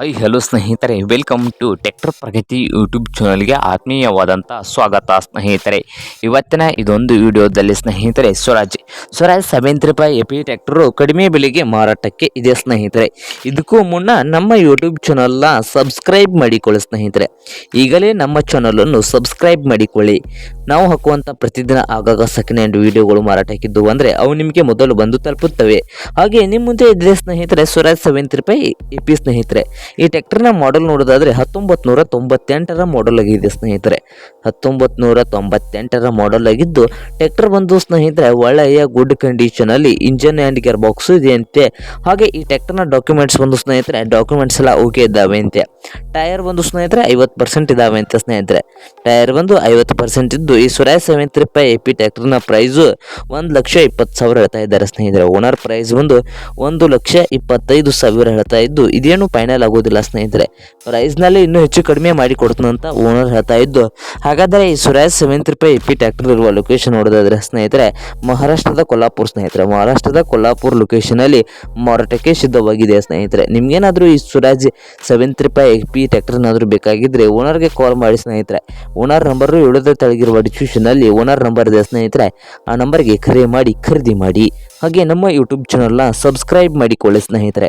High hello ಸ್ನೇಹಿತರೆ. Welcome to tractor Pragati YouTube ಚಾನಲ್ಗೆ ಆತ್ಮೀಯವಾದಂಥ ಸ್ವಾಗತ ಸ್ನೇಹಿತರೆ. ಇವತ್ತಿನ ಇದೊಂದು ವಿಡಿಯೋದಲ್ಲಿ ಸ್ನೇಹಿತರೆ, ಸ್ವರಾಜ್ ಸ್ವರಾಜ್ ಸೆವೆಂತ್ ರೂಪಾಯಿ ಪಿ ಟ್ಯಾಕ್ಟರು ಕಡಿಮೆ ಬೆಲೆಗೆ ಮಾರಾಟಕ್ಕೆ ಇದೆ ಸ್ನೇಹಿತರೆ. ಇದಕ್ಕೂ ಮುನ್ನ ನಮ್ಮ ಯೂಟ್ಯೂಬ್ ಚಾನಲ್ನ ಸಬ್ಸ್ಕ್ರೈಬ್ ಮಾಡಿಕೊಳ್ಳಿ ಸ್ನೇಹಿತರೆ. ಈಗಲೇ ನಮ್ಮ ಚಾನಲನ್ನು ಸಬ್ಸ್ಕ್ರೈಬ್ ಮಾಡಿಕೊಳ್ಳಿ. ನಾವು ಹಾಕುವಂಥ ಪ್ರತಿದಿನ ಆಗಾಗ ಸೆಕೆಂಡ್ ಹ್ಯಾಂಡ್ ವಿಡಿಯೋಗಳು ಮಾರಾಟಕ್ಕಿದ್ದು ಅಂದರೆ ಅವು ನಿಮಗೆ ಮೊದಲು ಬಂದು ತಲುಪುತ್ತವೆ. ಹಾಗೆ ನಿಮ್ಮ ಮುಂದೆ ಇದ್ರೆ ಸ್ನೇಹಿತರೆ, ಸ್ವರಾಜ್ ಸೆವೆಂತ್ ರೂಪಾಯಿ ಪಿ ಸ್ನೇಹಿತರೆ. ಈ ಟ್ಯಾಕ್ಟರ್ನ ಮಾಡೆಲ್ ನೋಡೋದಾದ್ರೆ ಹತ್ತೊಂಬತ್ತು ನೂರ ತೊಂಬತ್ತೆಂಟರ ಮಾಡೆಲ್ ಆಗಿದೆ ಸ್ನೇಹಿತರೆ. ಹತ್ತೊಂಬತ್ತು ನೂರ ತೊಂಬತ್ತೆಂಟರ ಮಾಡೆಲ್ ಆಗಿದ್ದು ಟ್ಯಾಕ್ಟರ್ ಬಂದು ಸ್ನೇಹಿತರೆ ಒಳ್ಳೆಯ ಗುಡ್ ಕಂಡೀಷನ್ ಅಲ್ಲಿ ಇಂಜನ್ ಆ್ಯಂಡ್ ಗೇರ್ ಬಾಕ್ಸ್ ಇದೆ ಅಂತೆ. ಹಾಗೆ ಈ ಟ್ಯಾಕ್ಟರ್ನ ಡಾಕ್ಯುಮೆಂಟ್ಸ್ ಬಂದು ಸ್ನೇಹಿತರೆ ಡಾಕ್ಯುಮೆಂಟ್ಸ್ ಎಲ್ಲ ಓಕೆ ಇದ್ದಾವೆ ಅಂತೆ. ಟೈರ್ ಬಂದು ಸ್ನೇಹಿತರೆ ಐವತ್ತು ಪರ್ಸೆಂಟ್ ಇದ್ದಾವೆ ಅಂತ ಸ್ನೇಹಿತರೆ. ಟೈರ್ ಬಂದು ಐವತ್ತು ಪರ್ಸೆಂಟ್ ಇದ್ದು, ಈ ಸುರಾಯ್ ಸೆವೆಂತ್ ರೂಪಾಯಿ ಎ ಪಿ ಟ್ಯಾಕ್ಟರ್ನ ಪ್ರೈಸು ಒಂದು ಲಕ್ಷ ಇಪ್ಪತ್ತು ಸಾವಿರ ಹೇಳ್ತಾ ಇದ್ದಾರೆ ಸ್ನೇಹಿತರೆ. ಓನರ್ ಪ್ರೈಸ್ ಬಂದು ಒಂದು ಲಕ್ಷ ಇಪ್ಪತ್ತೈದು ಸಾವಿರ ಹೇಳ್ತಾ ಇದ್ದು, ಇದೇನು ಫೈನಲ್ ಆಗೋದಿಲ್ಲ ಸ್ನೇಹಿತರೆ. ಪ್ರೈಸ್ನಲ್ಲಿ ಇನ್ನೂ ಹೆಚ್ಚು ಕಡಿಮೆ ಮಾಡಿ ಅಂತ ಓನರ್ ಹೇಳ್ತಾ ಇದ್ದು. ಹಾಗಾದರೆ ಈ ಸುರೇಶ್ ಸೆವೆಂತ್ ರೂಪಾಯಿ ಇಪ್ಪಿ ಟ್ಯಾಕ್ಟರ್ ಇರುವ ಲೊಕೇಶನ್ ನೋಡೋದಾದ್ರೆ ಸ್ನೇಹಿತರೆ, ಮಹಾರಾಷ್ಟ್ರದ ಕೊಲ್ಲಾಪುರ ಸ್ನೇಹಿತರೆ. ಮಹಾರಾಷ್ಟ್ರದ ಕೊಲ್ಲಾಪುರ ಲೊಕೇಶನಲ್ಲಿ ಮಾರಾಟಕ್ಕೆ ಸಿದ್ಧವಾಗಿದೆ ಸ್ನೇಹಿತರೆ. ನಿಮಗೇನಾದರೂ ಈ ಸುರಾಜ್ ಸೆವೆಂತ್ ರೂಪಾಯಿ ಎ ಪಿ ಟ್ಯಾಕ್ಟರ್ನಾದರೂ ಬೇಕಾಗಿದ್ದರೆ ಓನರ್ಗೆ ಕಾಲ್ ಮಾಡಿ ಸ್ನೇಹಿತರೆ. ಓನರ್ ನಂಬರು ಇಳಿದ ತೆಳಗಿರುವ ಡಿಸ್ಕ್ರಿಪ್ಷನಲ್ಲಿ ಓನರ್ ನಂಬರ್ ಇದೆ ಸ್ನೇಹಿತರೆ. ಆ ನಂಬರ್ಗೆ ಕರೆ ಮಾಡಿ, ಖರೀದಿ ಮಾಡಿ. ಹಾಗೆ ನಮ್ಮ ಯೂಟ್ಯೂಬ್ ಚಾನಲ್ನ ಸಬ್ಸ್ಕ್ರೈಬ್ ಮಾಡಿಕೊಳ್ಳಿ ಸ್ನೇಹಿತರೆ.